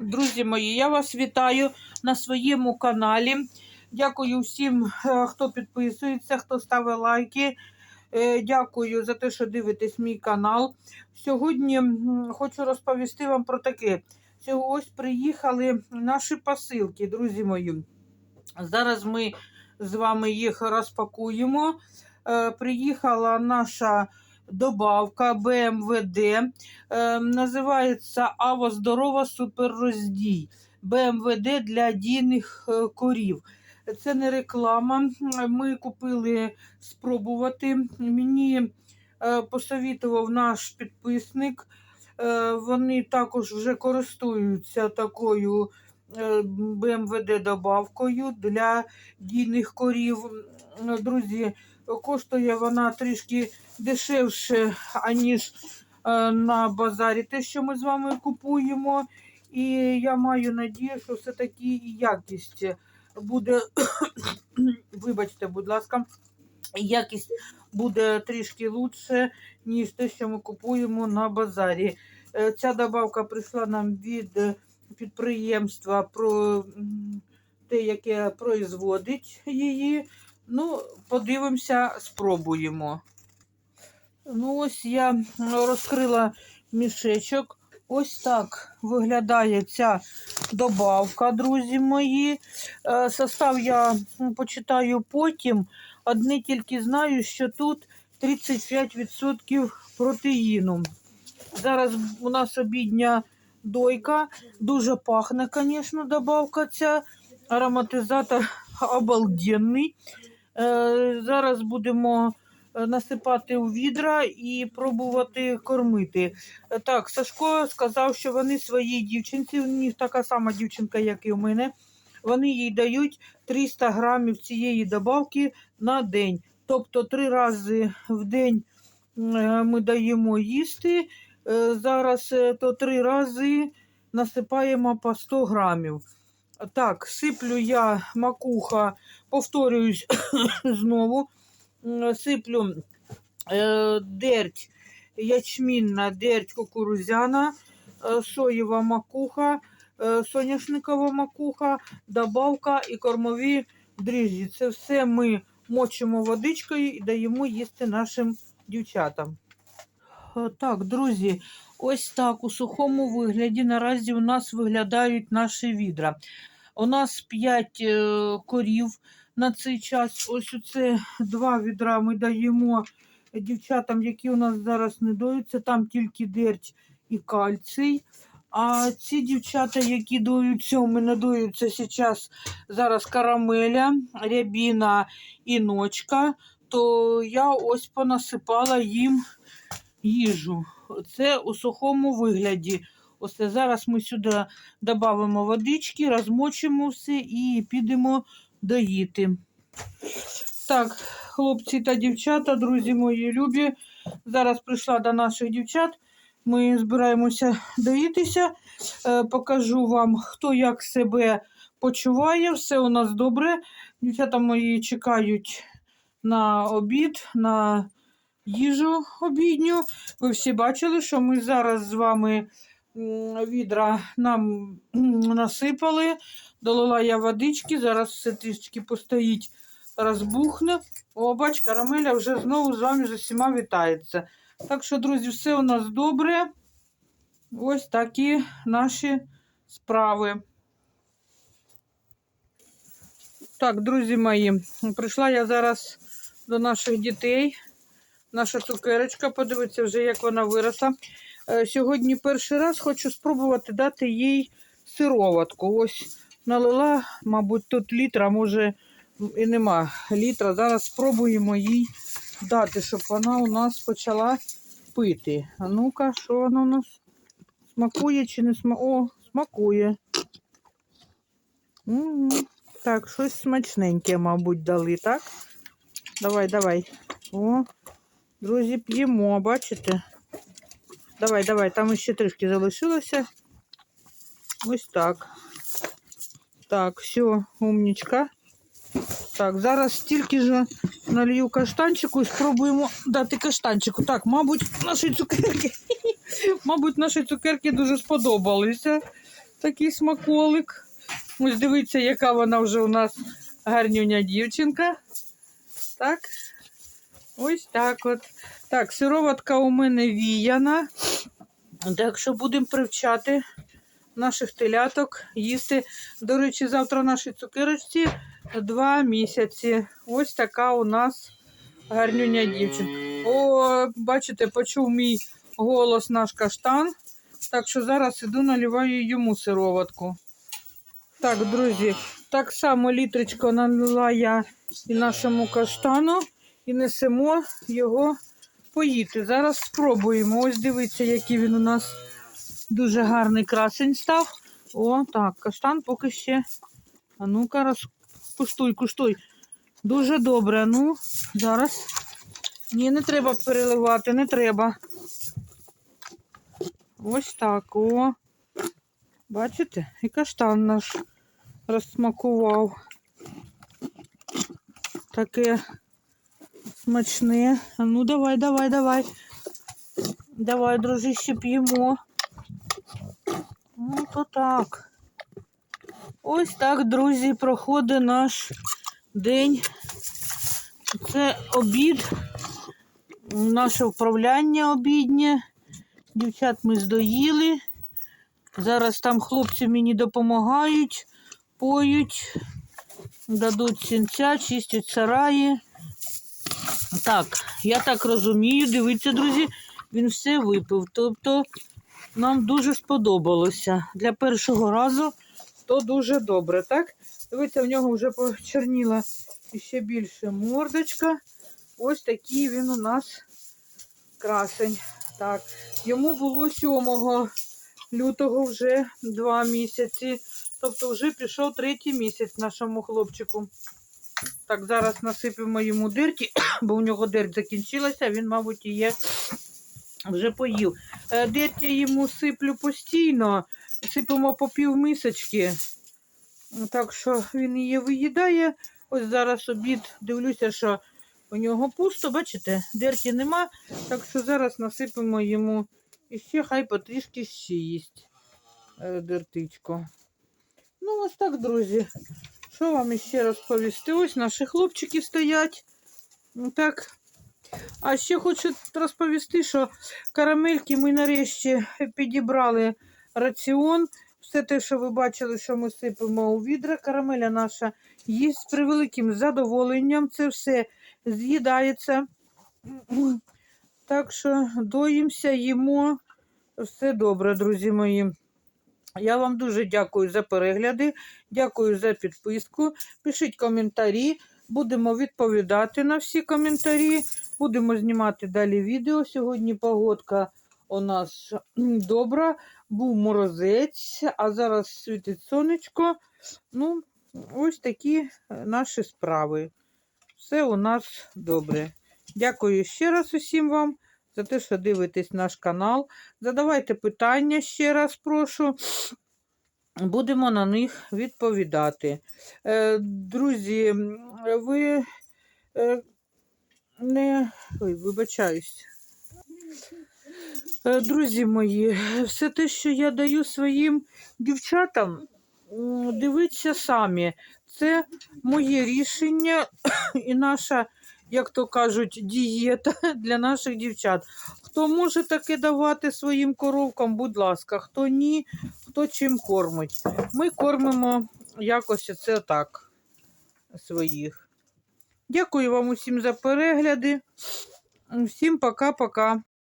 Друзі мої, я вас вітаю на своєму каналі. Дякую всім, е, хто підписується, хто ставить лайки. Е, Дякую за те, що дивитесь мій канал. Сьогодні хочу розповісти вам про таке. Ось приїхали наші посилки, друзі мої. Зараз ми з вами їх розпакуємо. Е, Приїхала наша добавка БМВД. Е, називається Аво Здорова Суперроздій. БМВД для дійних е, корів. Це не реклама. Ми купили спробувати. Мені е, посовітував наш підписник. Е, Вони також вже користуються такою БМВД добавкою для дійних корів. Друзі, коштує вона трішки дешевше, аніж е, на базарі, те, що ми з вами купуємо. І я маю надію, що все-таки якість буде, вибачте, будь ласка, якість буде трішки лучше, ніж те, що ми купуємо на базарі. Е, Ця добавка прийшла нам від е, підприємства про те, яке производить її. Ну, подивимося, спробуємо. Ну, ось я розкрила мішечок. Ось так виглядає ця добавка, друзі мої. Е, Состав я почитаю потім. Одне тільки знаю, що тут 35% протеїну. Зараз у нас обідня дойка. Дуже пахне, звісно, добавка ця. Ароматизатор обалденний. Е, Зараз будемо е, насипати у відра і пробувати кормити. Е, Так, Сашко сказав, що вони своїй дівчинці, у них така сама дівчинка, як і у мене. Вони їй дають 300 грамів цієї добавки на день. Тобто три рази в день ми даємо їсти. Е, Зараз е, то три рази насипаємо по 100 грамів. Так, сиплю я макуха, повторююсь знову. Сиплю е, дерть ячмінна, дерть кукурузяна, соєва макуха, соняшникова макуха, добавка і кормові дріжджі. Це все ми мочимо водичкою і даємо їсти нашим дівчатам. Е, Так, друзі, ось так у сухому вигляді наразі у нас виглядають наші відра. У нас 5 корів на цей час. Ось оце два відра ми даємо дівчатам, які у нас зараз не доються. Там тільки дерть і кальцій. А ці дівчата, які доються, у мене доються зараз, зараз карамеля, рябіна і ночка, то я ось понасипала їм їжу. Це у сухому вигляді. Ось зараз ми сюди додамо водички, розмочимо все і підемо доїти. Так, хлопці та дівчата, друзі мої любі. Зараз прийшла до наших дівчат. Ми збираємося доїтися. Е, покажу вам, хто як себе почуває. Все у нас добре. Дівчата мої чекають на обід, на їжу обідню. Ви всі бачили, що ми зараз з вами відра нам насипали. Долила я водички, зараз все трішки постоїть, розбухне. О, бач, карамеля вже знову з вами з усіма вітається. Так що, друзі, все у нас добре. Ось такі наші справи. Так, друзі мої, прийшла я зараз до наших дітей. Наша цукерочка, подивіться вже, як вона виросла. Е, Сьогодні перший раз хочу спробувати дати їй сироватку. Ось налила, мабуть, тут літра, може і нема літра. Зараз спробуємо їй дати, щоб вона у нас почала пити. А ну-ка, що вона у нас? Смакує чи не смакує? О, смакує. М, Так, щось смачненьке, мабуть, дали, так? Давай, давай. О, друзі, п'ємо, бачите? Давай, давай, там ще трішки залишилося. Ось так. Так, все, умнічка. Так, зараз стільки ж налью каштанчику і спробуємо дати каштанчику. Так, мабуть, наші цукерки, мабуть, наші цукерки дуже сподобалися. такий смаколик. Ось дивіться, яка вона вже у нас гарнюня дівчинка. Так. Ось так от. Так, сироватка у мене віяна. Так що будемо привчати наших теляток їсти. До речі, завтра нашій цукерочці два місяці. Ось така у нас гарнюня дівчинка. О, бачите, почув мій голос наш каштан. Так що зараз іду наливаю йому сироватку. Так, друзі, так само літрочко налила я і нашому каштану і несемо його поїти. Зараз спробуємо. Ось дивіться, який він у нас дуже гарний красень став. О, так, каштан поки ще. А ну-ка, роз... куштуй, куштуй. Дуже добре. Ну, зараз. Ні, не треба переливати, не треба. Ось так. О. Бачите? І каштан наш розсмакував. Таке смачне. А ну давай, давай, давай. Давай, дружище, п'ємо. Ну, то так. Ось так, друзі, проходить наш день. Це обід, наше вправляння обіднє. Дівчат ми здоїли. Зараз там хлопці мені допомагають, поють, дадуть сінця, чистять сараї. Так, я так розумію, дивіться, друзі, він все випив. Тобто нам дуже сподобалося. Для першого разу то дуже добре, так? Дивіться, в нього вже почерніла ще більше мордочка. Ось такий він у нас красень. Так, йому було 7 лютого вже два місяці. Тобто вже пішов третій місяць нашому хлопчику. Так, зараз насипемо йому дирті, бо у нього дирт закінчилася, він, мабуть, її вже поїв. Е, Дирті йому сиплю постійно, сипемо по пів мисочки. Так що він її виїдає. Ось зараз обід, дивлюся, що у нього пусто, бачите, дерті нема. Так що зараз насипемо йому і ще хай потрішки ще їсть е, дертичко. Ну, ось так, друзі. Що вам іще розповісти? Ось наші хлопчики стоять. Ну, Так. А ще хочу розповісти, що карамельки ми нарешті підібрали раціон. Все те, що ви бачили, що ми сипемо у відра, карамеля наша їсть з превеликим задоволенням. Це все з'їдається. Так що доїмося, їмо. Все добре, друзі мої. Я вам дуже дякую за перегляди, дякую за підписку. Пишіть коментарі, будемо відповідати на всі коментарі. Будемо знімати далі відео. Сьогодні погодка у нас добра, був морозець, а зараз світить сонечко. Ну, ось такі е, наші справи. Все у нас добре. Дякую ще раз усім вам за те, що дивитесь наш канал. Задавайте питання ще раз, прошу. Будемо на них відповідати. Е, Друзі, ви е, не. Ой, вибачаюсь. Е, Друзі мої, все те, що я даю своїм дівчатам, дивіться самі. Це моє рішення і наша, як то кажуть, дієта для наших дівчат. Хто може таке давати своїм коровкам, будь ласка, хто ні, хто чим кормить. Ми кормимо якось це так своїх. Дякую вам усім за перегляди. Всім пока-пока.